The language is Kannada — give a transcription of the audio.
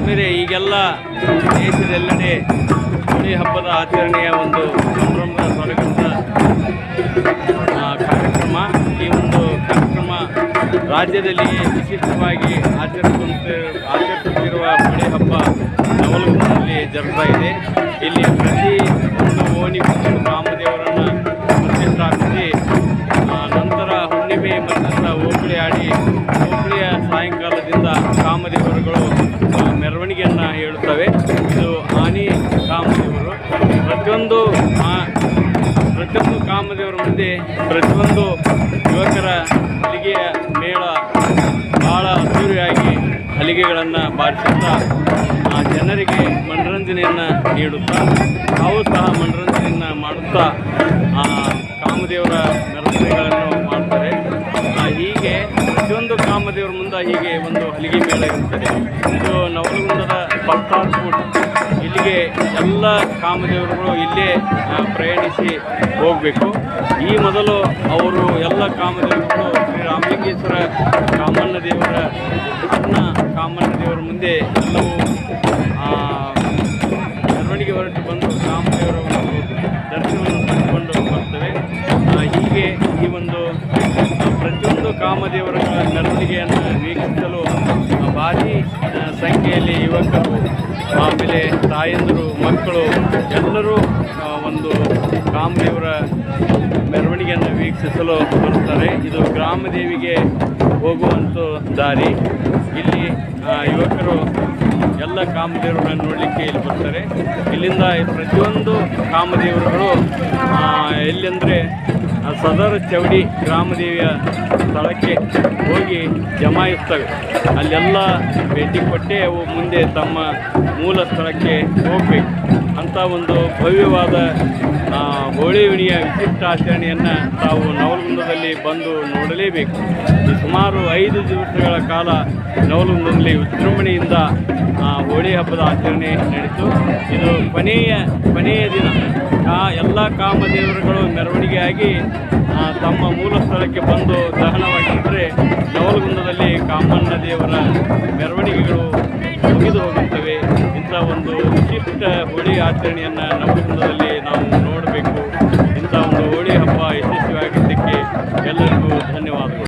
ಆದ್ಮೇಲೆ ಈಗೆಲ್ಲ ದೇಶದೆಲ್ಲೆಡೆ ಹೋಳಿ ಹಬ್ಬದ ಆಚರಣೆಯ ಒಂದು ಸಂಭ್ರಮದ ಸ್ವಾಗತ ಕಾರ್ಯಕ್ರಮ. ಈ ಒಂದು ಕಾರ್ಯಕ್ರಮ ರಾಜ್ಯದಲ್ಲಿ ವಿಶಿಷ್ಟವಾಗಿ ಆಚರಿಸುವಂತ, ಆಚರಿಸುತ್ತಿರುವ ಹೋಳಿ ಹಬ್ಬ ನವಲಗುಂದದಲ್ಲಿ ಜರುಗ್ತಾ ಇದೆ. ಇಲ್ಲಿ ಪ್ರತಿ ಒಂದು ಓಣಿ ಮತ್ತು ರಾಮದೇವರನ್ನು ಪ್ರತಿಷ್ಠಾಪಿಸಿ ನಂತರ ಹುಣ್ಣಿಮೆ ಮತ್ತು ಹೋಬಳಿ ಆಡಿ, ಹೋಬಳಿಯ ಸಾಯಂಕಾಲದಿಂದ ಕಾಮದೇವರುಗಳು ಮೆರವಣಿಗೆಯನ್ನು ಹೇಳುತ್ತವೆ. ಇದು ಆನಿ ಕಾಮದೇವರು. ಪ್ರತಿಯೊಂದು ಪ್ರತಿಯೊಂದು ಕಾಮದೇವರ ಮುಂದೆ ಪ್ರತಿಯೊಂದು ಯುವಕರ ಹಲಿಗೆಯ ಮೇಳ ಭಾಳ ಅದ್ದೂರಿಯಾಗಿ ಹಲಿಗೆಗಳನ್ನು ಬಾರಿಸುತ್ತಾ ಆ ಜನರಿಗೆ ಮನರಂಜನೆಯನ್ನು ನೀಡುತ್ತಾ, ತಾವು ಸಹ ಮನರಂಜನೆಯನ್ನು ಮಾಡುತ್ತಾ ಆ ಕಾಮದೇವರ ನರ್ತನೆಗಳನ್ನು ಮಾಡ್ತಾರೆ. ಹೀಗೆ ಪ್ರತಿಯೊಂದು ಕಾಮದೇವರ ಮುಂದೆ ಹೀಗೆ ಒಂದು ಹಲಿಗೆ ಮೇಳ ಇರುತ್ತದೆ. ಇದು ನವಲಗುಂದದ ಭಕ್ತಾರ್ ಫುಡ್ ಇಲ್ಲಿಗೆ ಎಲ್ಲ ಕಾಮದೇವರುಗಳು ಇಲ್ಲೇ ಪ್ರಯಾಣಿಸಿ ಹೋಗಬೇಕು. ಈ ಮೊದಲು ಅವರು ಎಲ್ಲ ಕಾಮದೇವರುಗಳು ಶ್ರೀ ರಾಮಲಿಂಗೇಶ್ವರ ಕಾಮಣ್ಣ ದೇವರ ಸಣ್ಣ ಕಾಮಣ್ಣ ದೇವರ ಮುಂದೆ ಎಲ್ಲವೂ ಮೆರವಣಿಗೆ ಹೊರಟು ಬಂದು ಕಾಮದೇವರ ಒಂದು ದರ್ಶನವನ್ನು ಪಡೆದುಕೊಂಡು ಬರ್ತವೆ. ಹೀಗೆ ಈ ಒಂದು ಪ್ರತಿಯೊಂದು ಕಾಮದೇವರ ಮೆರವಣಿಗೆಯನ್ನು ವೀಕ್ಷಿಸಲು ಭಾರಿ ಸಂಖ್ಯೆಯಲ್ಲಿ ಯುವಕರು ಆಮೇಲೆ ತಾಯಂದಿರು, ಮಕ್ಕಳು, ಎಲ್ಲರೂ ಒಂದು ಕಾಮದೇವರ ಮೆರವಣಿಗೆಯನ್ನು ವೀಕ್ಷಿಸಲು ಬರುತ್ತಾರೆ. ಇದು ಗ್ರಾಮದೇವಿಗೆ ಹೋಗುವಂಥ ದಾರಿ. ಇಲ್ಲಿ ಯುವಕರು ಎಲ್ಲ ಕಾಮದೇವರನ್ನು ನೋಡಲಿಕ್ಕೆ ಇಲ್ಲಿ ಬರ್ತಾರೆ. ಇಲ್ಲಿಂದ ಪ್ರತಿಯೊಂದು ಕಾಮದೇವರುಗಳು ಎಲ್ಲೆಂದರೆ ಸದರ ಚೌಡಿ ಗ್ರಾಮದೇವಿಯ ಸ್ಥಳಕ್ಕೆ ಹೋಗಿ ಜಮಾಯಿಸ್ತವೆ. ಅಲ್ಲೆಲ್ಲ ಭೇಟಿ ಕೊಟ್ಟೆ ಅವು ಮುಂದೆ ತಮ್ಮ ಮೂಲ ಸ್ಥಳಕ್ಕೆ ಹೋಗಬೇಕು. ಅಂತ ಒಂದು ಭವ್ಯವಾದ ಹೋಳಿ ಹುಣಿಯ ವಿಶಿಷ್ಟ ಆಚರಣೆಯನ್ನು ತಾವು ನವಲಗುಂದದಲ್ಲಿ ಬಂದು ನೋಡಲೇಬೇಕು. ಸುಮಾರು ಐದು ದಿವಸಗಳ ಕಾಲ ನವಲಗುಂದದಲ್ಲಿ ವಿಜೃಂಭಣೆಯಿಂದ ಹೋಳಿ ಹಬ್ಬದ ಆಚರಣೆ ನಡೀತು. ಇದು ಕೊನೆಯ ಕೊನೆಯ ದಿನ. ಆ ಎಲ್ಲ ಕಾಮದೇವರುಗಳು ಮೆರವಣಿಗೆಯಾಗಿ ತಮ್ಮ ಮೂಲ ಸ್ಥಳಕ್ಕೆ ಬಂದು ದಹನವಾಗಿದ್ದರೆ ನವಲಗುಂದದಲ್ಲಿ ಕಾಮಣ್ಣ ದೇವರ ಮೆರವಣಿಗೆಗಳು ಮುಗಿದು ಹೋಗುತ್ತವೆ. ಇಂಥ ಒಂದು ವಿಶಿಷ್ಟ ಹೋಳಿ ಆಚರಣೆಯನ್ನು ನವಲಗುಂದದಲ್ಲಿ